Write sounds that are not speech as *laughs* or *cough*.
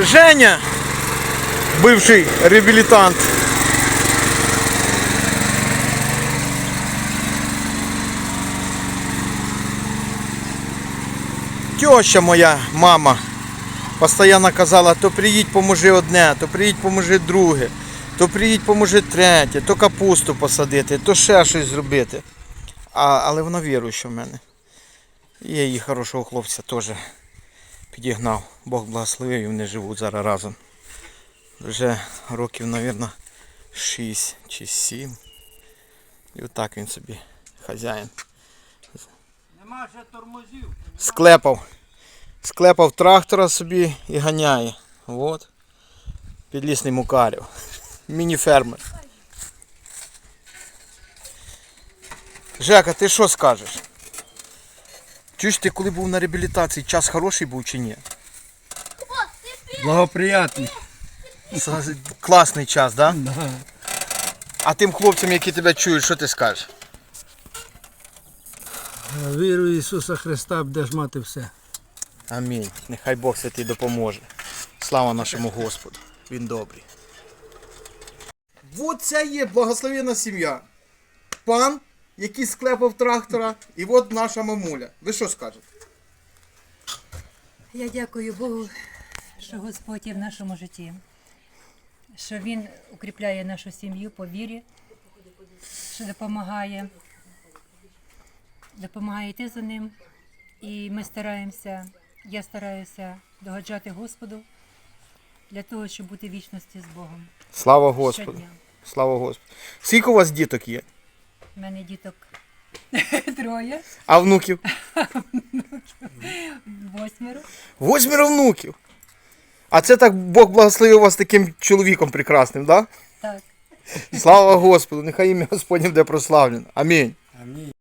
Женя, бивший реабілітант. Теща моя, мама, постійно казала, то приїдь, поможи одне, то приїдь, поможи друге, то приїдь, поможи третє, то капусту посадити, то ще щось зробити. А, але вона віруюча в мене. Я її хорошого хлопця теж підігнав. Бог благословив і вони живуть зараз разом. Вже років, мабуть, 6 чи 7. І отак він собі хазяїн. Нема ще тормозів. Склепав. Склепав трактора собі і ганяє. От. Підлісний мукарів. Міні-фермер. Жека, ти що скажеш? Чуєш ти коли був на реабілітації, час хороший був чи ні? Благоприятний. С- Класний час, так? Да? Да. А тим хлопцям, які тебе чують, що ти скажеш? Віру в Ісуса Христа будеш мати все. Амінь. Нехай Бог святий допоможе. Слава нашому Господу. Він добрий. От це є благословенна сім'я. Пан, який склепав трактора, і от наша мамуля. Ви що скажете? Я дякую Богу, що Господь є в нашому житті, що Він укріпляє нашу сім'ю по вірі, що допомагає, допомагає йти за ним. І ми стараємося, я стараюся догоджати Господу для того, щоб бути в вічності з Богом. Слава Господу. Щодня. Слава Господу. Скільки у вас діток є? У мене діток *laughs* троє, А внуків? *laughs* восьмеро. Восьмеро внуків. А це так Бог благословив вас таким чоловіком прекрасним, так? Так. Слава Господу, нехай ім'я Господнє буде прославлено. Амінь. Амінь.